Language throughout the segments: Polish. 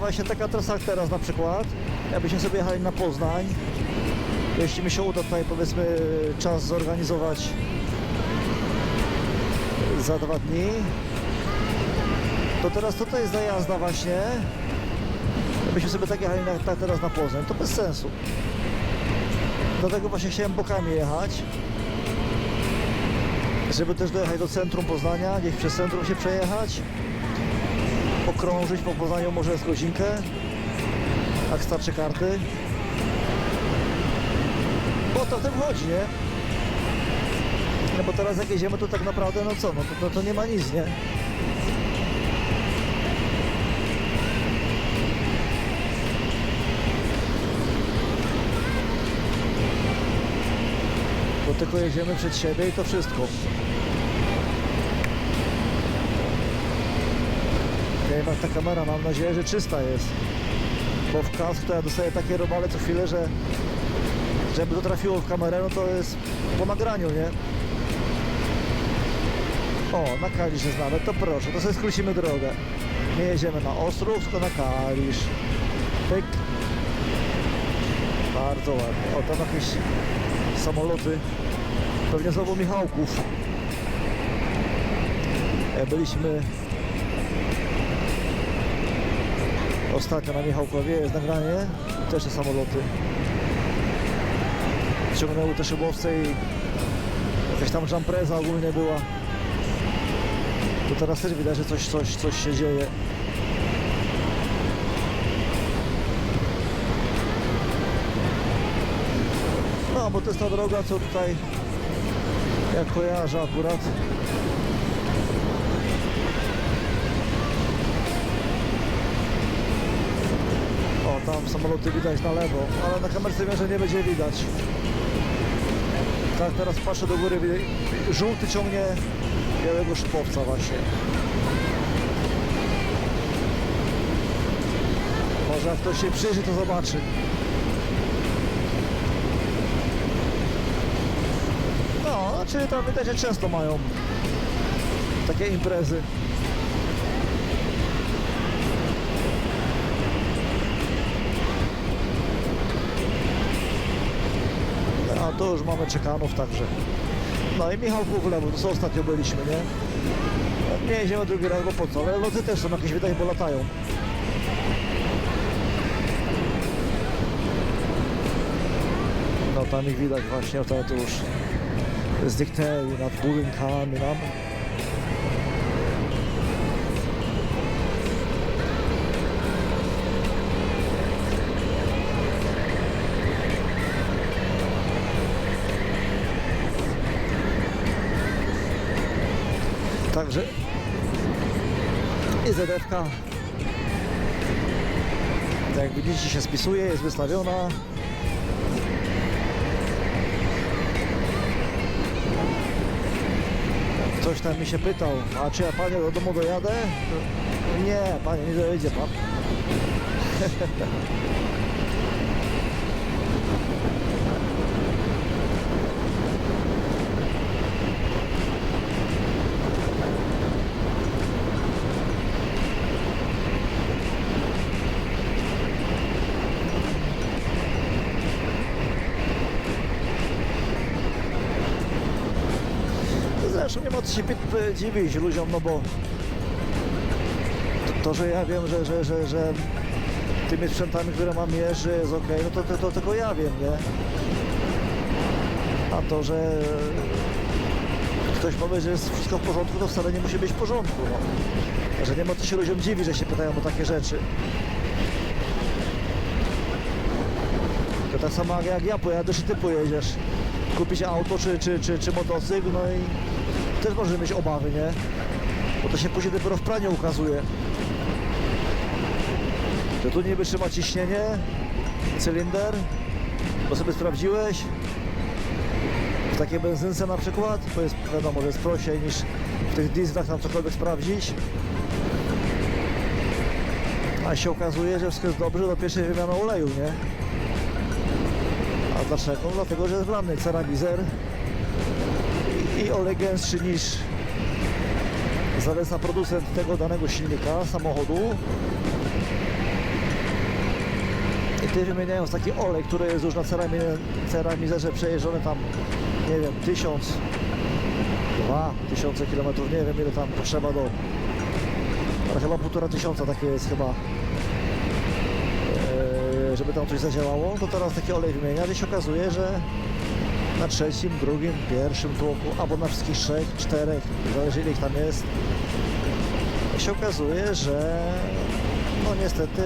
właśnie taka trasa jak teraz na przykład, jakbyśmy sobie jechali na Poznań, jeśli mi się uda tutaj powiedzmy czas zorganizować za dwa dni, to teraz to jest zajazda właśnie, jakbyśmy sobie tak jechali na, tak teraz na Poznań, to bez sensu. Dlatego właśnie chciałem bokami jechać, żeby też dojechać do centrum Poznania, gdzieś przez centrum się przejechać, okrążyć po Poznaniu może z godzinkę, jak starczy karty. Bo to tym chodzi, nie? No bo teraz jak jedziemy, to tak naprawdę, no co, no to, to nie ma nic, nie? Bo tylko jedziemy przed siebie i to wszystko. Jak ta kamera, mam nadzieję, że czysta jest. Bo w kask to ja dostaję takie robale co chwilę, że żeby to trafiło w kamerę, no to jest po nagraniu, nie? O, na Kalisz jest nawet, to proszę, to sobie skrócimy drogę. Nie jedziemy na Ostrów, tylko na Kalisz. Pyk. Bardzo ładnie. O, tam jakieś samoloty. Pewnie znowu Michałków. E, Byliśmy ostatnio na Michałkowie, jest nagranie. Też te samoloty. Ciągnęły te szybowce i jakaś tam jumpreza ogólnie była. To teraz też widać, że coś, coś, coś się dzieje. No, bo to jest ta droga, co tutaj jak kojarzę akurat. Tam samoloty widać na lewo, ale na kamerce wiem, że nie będzie widać. Tak, teraz patrzę do góry, żółty ciągnie białego szybowca właśnie. Może jak ktoś się przyjrzy, to zobaczy. No, znaczy tam widać, że często mają takie imprezy. To już mamy czekanów także. No i Michał bo to co ostatnio byliśmy, nie? Nie jedziemy drugi raz, bo po co? Ale loty też są jakieś, wydaje, bo latają. No tam ich widać właśnie, to, już zniknęli nad budynkami nam. I ZF-ka tak jak widzicie się spisuje, jest wystawiona Ktoś tam mi się pytał, a czy ja panie do domu dojadę? Nie, panie, nie dojedzie pan. Zresztą nie ma co się dziwić ludziom, no bo to, to że ja wiem, że, że, że, że tymi sprzętami, które mam jeżdżę jest ok, no to, to, to tylko ja wiem, nie? A to, że ktoś powie, że jest wszystko w porządku, to wcale nie musi być w porządku, no. Że nie ma co się ludziom dziwić, że się pytają o takie rzeczy. To tak samo jak ja pojadę, czy ty pojedziesz. Kupić auto, czy, czy, czy, czy motocykl, no i też możemy mieć obawy, nie? Bo to się później dopiero w praniu ukazuje. Że tu niby trzyma ciśnienie, cylinder, bo sobie sprawdziłeś. W takiej benzynce na przykład, to jest wiadomo, że jest prościej niż w tych dieslach tam cokolwiek sprawdzić. A się okazuje, że wszystko jest dobrze do pierwszej wymiany oleju, nie? A dlaczego? No Dlatego, że jest wlany i, i olej gęstszy niż zaleca producent tego danego silnika, samochodu. ty wymieniając taki olej, który jest już na cerami- ceramizerze przejeżdżony tam, nie wiem, tysiąc, dwa tysiące kilometrów, nie wiem ile tam potrzeba do, ale chyba półtora tysiąca takie jest chyba, eee, żeby tam coś zadziałało, to teraz taki olej wymienia, i się okazuje, że na trzecim, drugim, pierwszym tłoku, albo na wszystkich trzech, czterech, zależy ile ich tam jest, się okazuje, że no niestety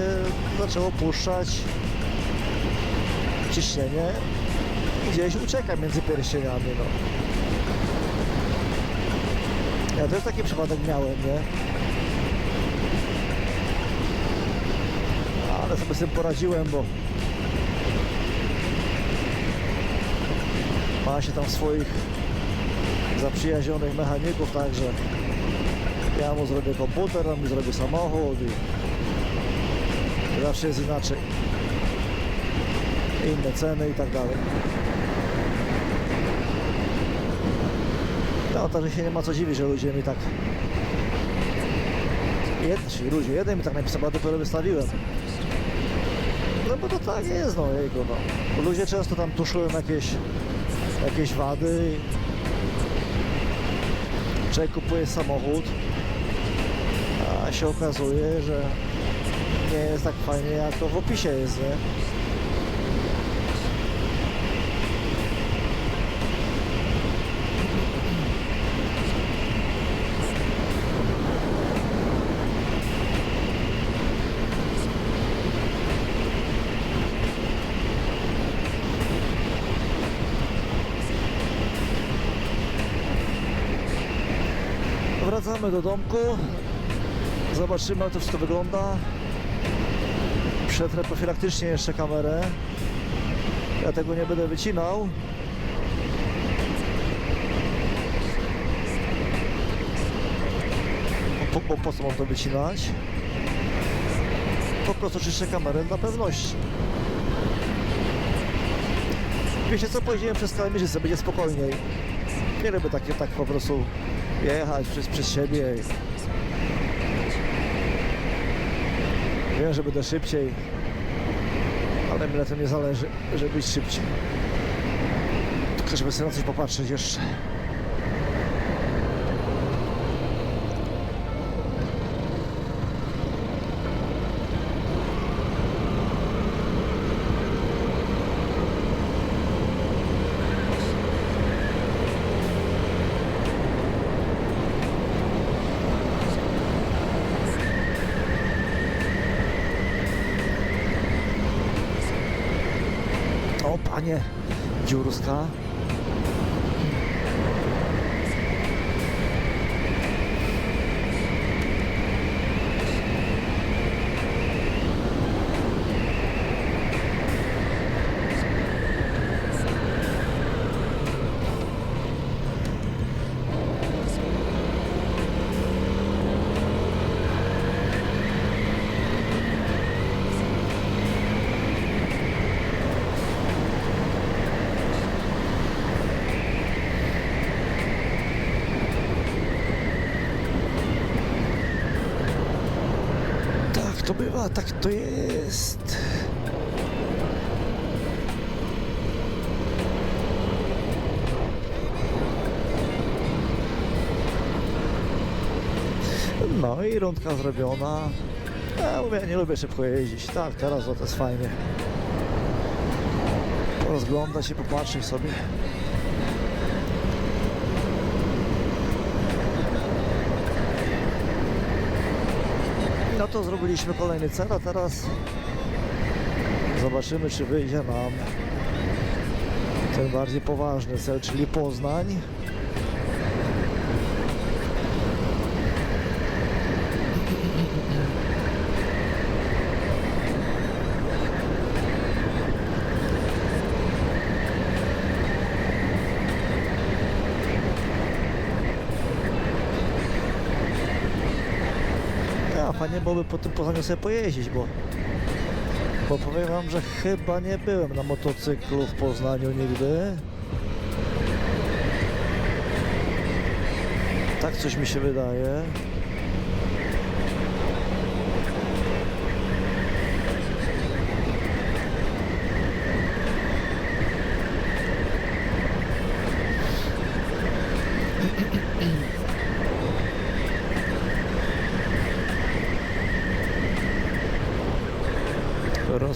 zaczęło puszczać ciśnienie gdzieś ucieka między pierścieniami, no. Ja też taki przypadek miałem, nie? Ale sobie z tym poradziłem, bo ma się tam swoich zaprzyjaźnionych mechaników, także ja mu zrobię komputer, on mi zrobi samochód i zawsze jest inaczej. Inne ceny i tak dalej. No, także się nie ma co dziwić, że ludzie mi tak... Jeden, czyli ludzie, jeden mi tak napisał, ja dopiero wystawiłem. No bo to tak jest, no jego, no. Ludzie często tam tuszują jakieś, jakieś wady człowiek kupuje samochód, a się okazuje, że nie jest tak fajnie jak to w opisie jest, nie? Wracamy do domku. Zobaczymy jak to wszystko wygląda. Przetrę profilaktycznie jeszcze kamerę. Ja tego nie będę wycinał. Po, po, po co mam to wycinać? Po prostu czyszczę kamerę dla pewności. Wiecie co, pojedziemy przez Kalamierzyce, będzie spokojniej. Nie lubię takie tak po prostu jechać przez, przez siebie. Wiem, że będę szybciej, ale mi na tym nie zależy, żeby być szybciej. Tylko żeby sobie na coś popatrzeć jeszcze. Gioruska to bywa, tak to jest. No i rundka zrobiona. Ja mówię, nie lubię szybko jeździć. Tak, teraz to jest fajnie. Rozglądać się, popatrzeć sobie. To zrobiliśmy kolejny cel, a teraz zobaczymy, czy wyjdzie nam ten bardziej poważny cel, czyli Poznań. Ja, fajnie byłoby po tym Poznaniu sobie pojeździć, bo, bo powiem wam, że chyba nie byłem na motocyklu w Poznaniu nigdy. Tak coś mi się wydaje.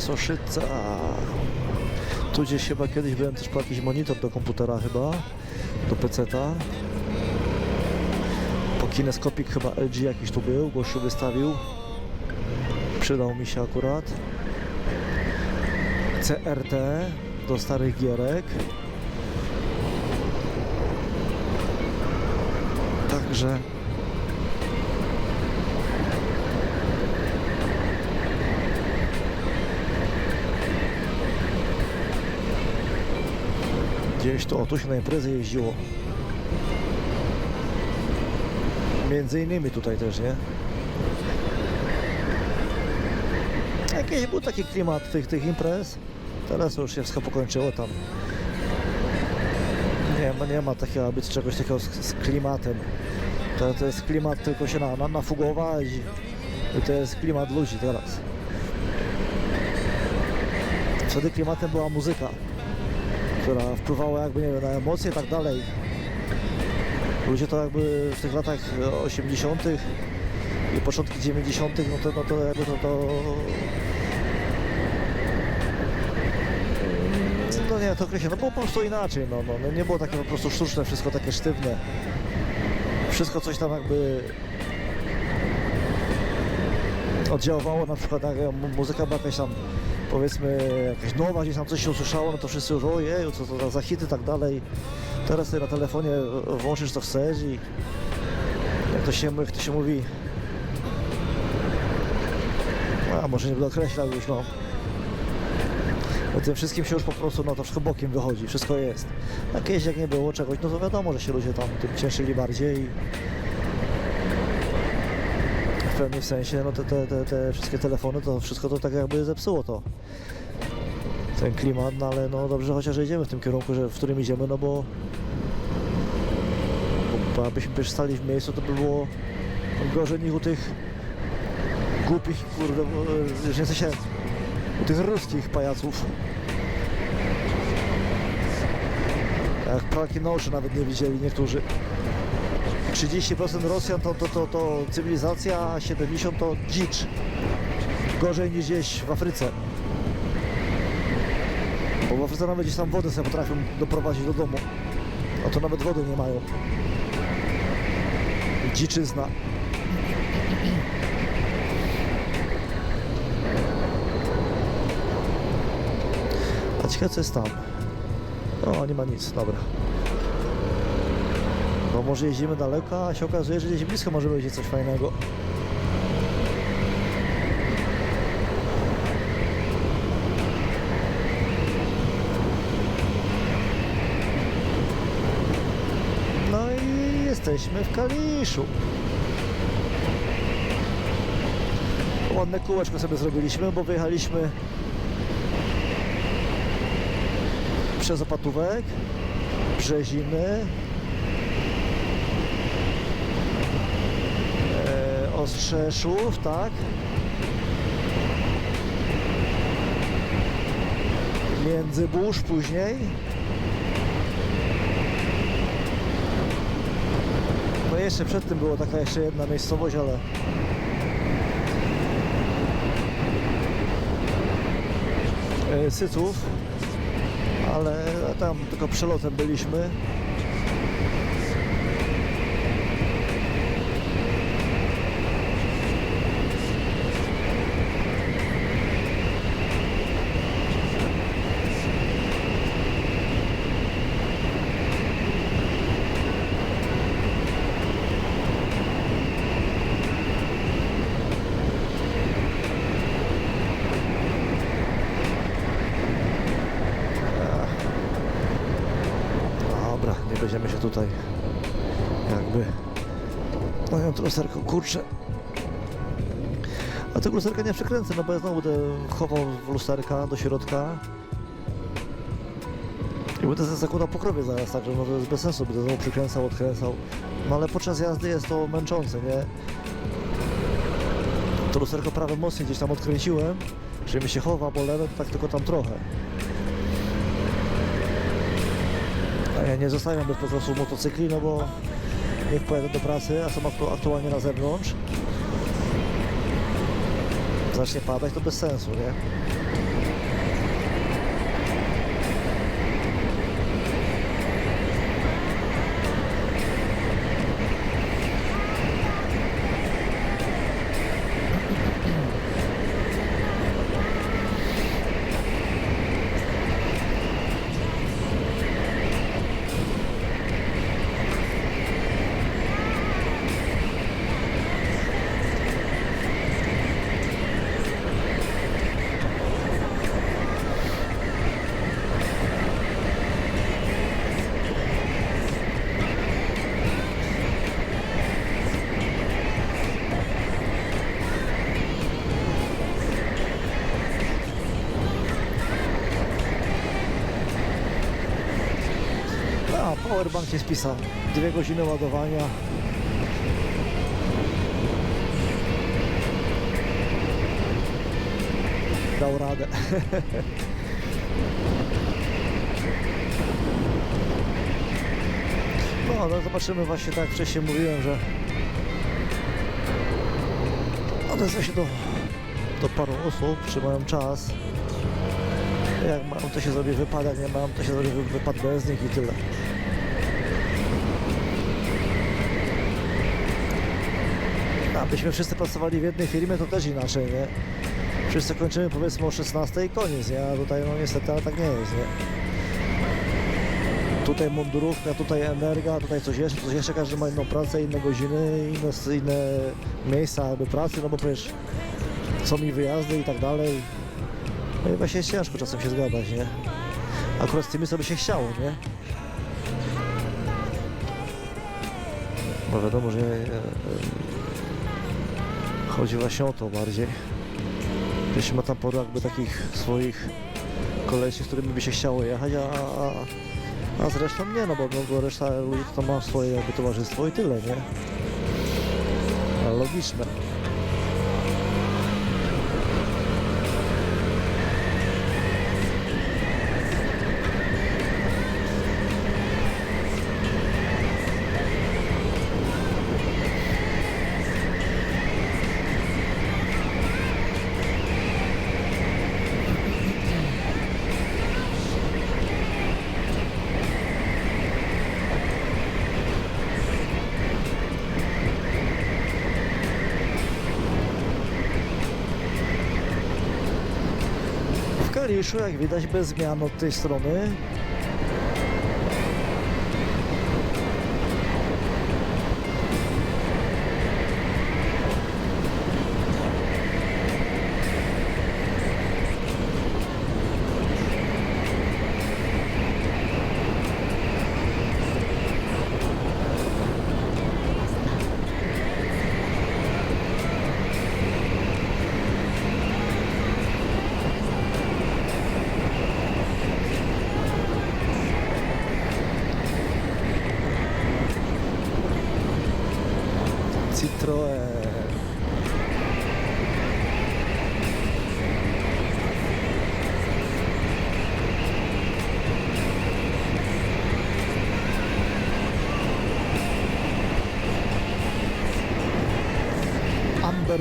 Soszyca. Tu gdzieś chyba kiedyś byłem też po jakiś monitor do komputera chyba, do PC-ta. Po kineskopik chyba LG jakiś tu był, gościu wystawił. Przydał mi się akurat. CRT do starych gierek. Także gdzieś to, o, tu się na imprezę jeździło. Między innymi tutaj też, nie? Jakiś był taki klimat tych, tych imprez. Teraz już się wszystko pokończyło tam. Nie nie ma takiego być czegoś takiego z, z klimatem. To, to jest klimat tylko się na, na, nafugować i to jest klimat ludzi teraz. Wtedy klimatem była muzyka, która wpływała jakby, nie wiem, na emocje i tak dalej. Ludzie to jakby w tych latach 80. i początki 90. no to, no to jakby to, to no nie, to określę, no było po prostu inaczej, no, no, no nie było takie po prostu sztuczne, wszystko takie sztywne. Wszystko coś tam jakby oddziaływało, na przykład jak mu- muzyka była jakaś tam powiedzmy jakaś nowa, gdzieś tam coś się usłyszało, no to wszyscy już ojeju, co to za hity i tak dalej. Teraz sobie na telefonie włączysz co chcesz i jak to się, jak to się mówi, a może nie będę określał już, no. O tym wszystkim się już po prostu, no to wszystko bokiem wychodzi, wszystko jest. A kiedyś jak nie było czegoś, no to wiadomo, że się ludzie tam tym cieszyli bardziej i w pewnym sensie, no te, te, te, te wszystkie telefony, to wszystko to tak jakby zepsuło to. Ten klimat, no ale no dobrze chociaż że idziemy w tym kierunku, że, w którym idziemy, no bo, bo, abyśmy stali w miejscu, to by było gorzej niż u tych głupich, kurde, bo, już nie chcę się, u tych ruskich pajaców. Jak pralki na oczy nawet nie widzieli niektórzy. 30% Rosjan to, to, to, to cywilizacja, a 70% to dzicz. Gorzej niż gdzieś w Afryce. Bo w Afryce nawet gdzieś tam wodę sobie potrafią doprowadzić do domu. A to nawet wody nie mają. Dziczyzna. A ciekawe co jest tam. O, nie ma nic, dobra. Może jeździmy daleko, a się okazuje, że gdzieś blisko może być coś fajnego. No i jesteśmy w Kaliszu. Ładne kółeczko sobie zrobiliśmy, bo wyjechaliśmy przez Opatówek, Brzeziny, e, Ostrzeszów, tak? Międzybórz później. No jeszcze przed tym była taka jeszcze jedna miejscowość, ale e, Syców, ale tam tylko przelotem byliśmy. Będziemy się tutaj jakby... No ja to lusterko, kurczę. A tego lusterka nie przekręcę, no bo ja znowu będę chował lusterka do środka. I będę zakładał pokrowie zaraz, także no to jest bez sensu, będę znowu przykręcał, odkręcał. No ale podczas jazdy jest to męczące, nie? To lusterko prawe mocniej gdzieś tam odkręciłem, że mi się chowa, bo lewe tak tylko tam trochę. Nie zostawiam bez po prostu motocykli, no bo jak pojadę do pracy, a są aktu- aktualnie na zewnątrz, zacznie padać, to bez sensu, nie? Powerbank się spisał. Dwie godziny ładowania. Dał radę. No, no zobaczymy właśnie tak wcześniej mówiłem, że odezwę się do, do paru osób, czy mają czas. Jak mam, to się zrobi wypad, jak nie mam, to się zrobi wy- wypad bez nich i tyle. Abyśmy wszyscy pracowali w jednej firmie, to też inaczej, nie? Wszyscy kończymy powiedzmy o 16 i koniec, nie? A tutaj no niestety ale tak nie jest, nie? Tutaj mundurówka, tutaj energia, tutaj coś jeszcze, coś jeszcze, każdy ma inną pracę, inne godziny, inne, inne miejsca do pracy, no bo przecież są mi wyjazdy i tak dalej. No i właśnie jest ciężko czasem się zgadać, nie? Akurat z tymi sobie się chciało, nie? Bo wiadomo, że e, e, chodzi właśnie o to bardziej. Jeśli ma tam paru jakby takich swoich kolesi, z którymi by się chciało jechać, a, a, a z resztą nie, no bo, no, bo reszta ludzi to ma swoje jakby towarzystwo i tyle, nie? Logiczne. Kaliszu, jak widać, bez zmian od tej strony.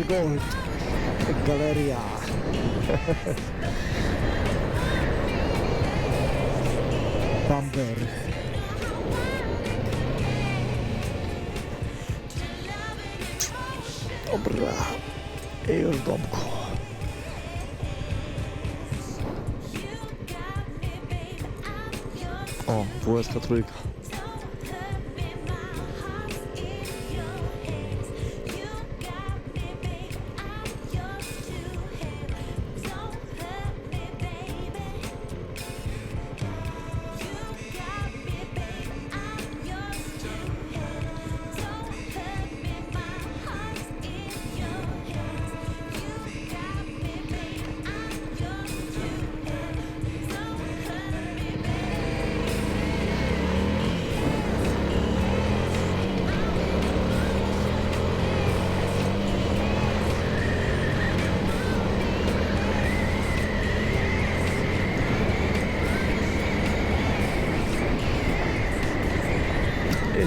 Gold. Galeria. Bamber. Dobra. I już w domku. O, WSK trójka.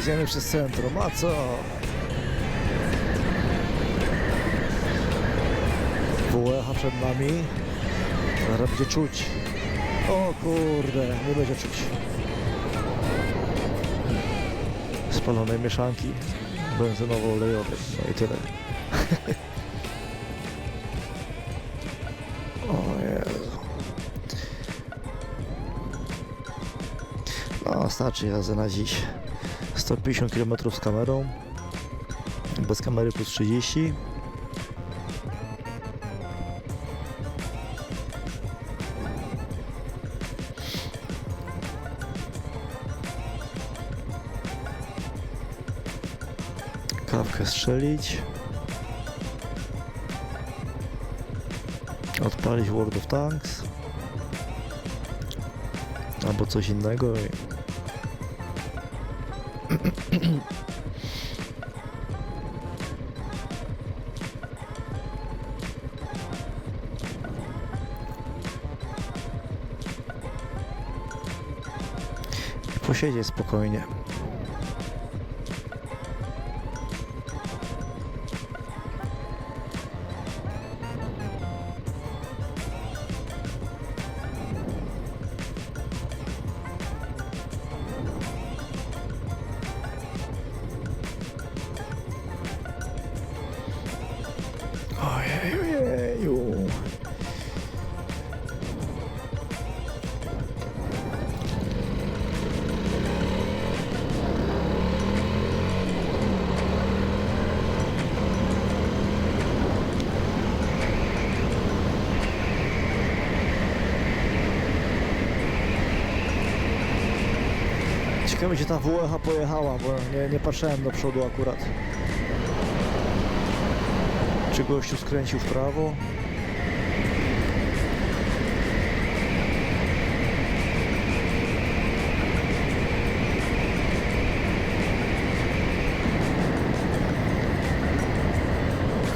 Jedziemy przez centrum, a co? WEH przed nami. Zaraz będzie czuć. O kurde, nie będzie czuć. Spalonej mieszanki benzynowo-olejowej. No i tyle. o Jezu. No, starczy jazdy na dziś. 150 km z kamerą. Bez kamery plus 30. Kawkę strzelić. Odpalić World of Tanks. Albo coś innego. Posiedzieć spokojnie. Ciekawe gdzie ta WH pojechała, bo nie, nie patrzyłem do przodu akurat. Czy gościu skręcił w prawo?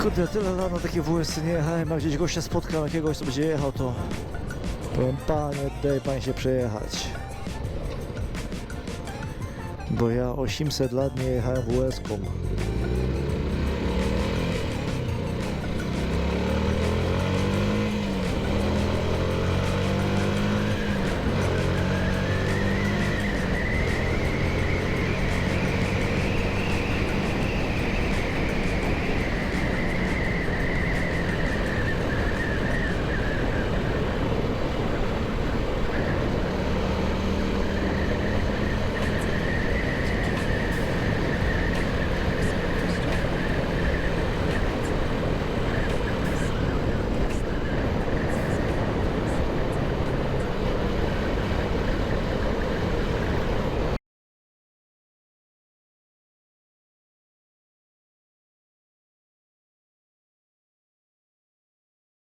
Kurde, tyle lat na takie WS nie jechałem, jak gdzieś gościa spotkam jakiegoś, co będzie jechał, to powiem, panie, daj pan się przejechać. Bo ja 800 lat nie jechałem WS-ką.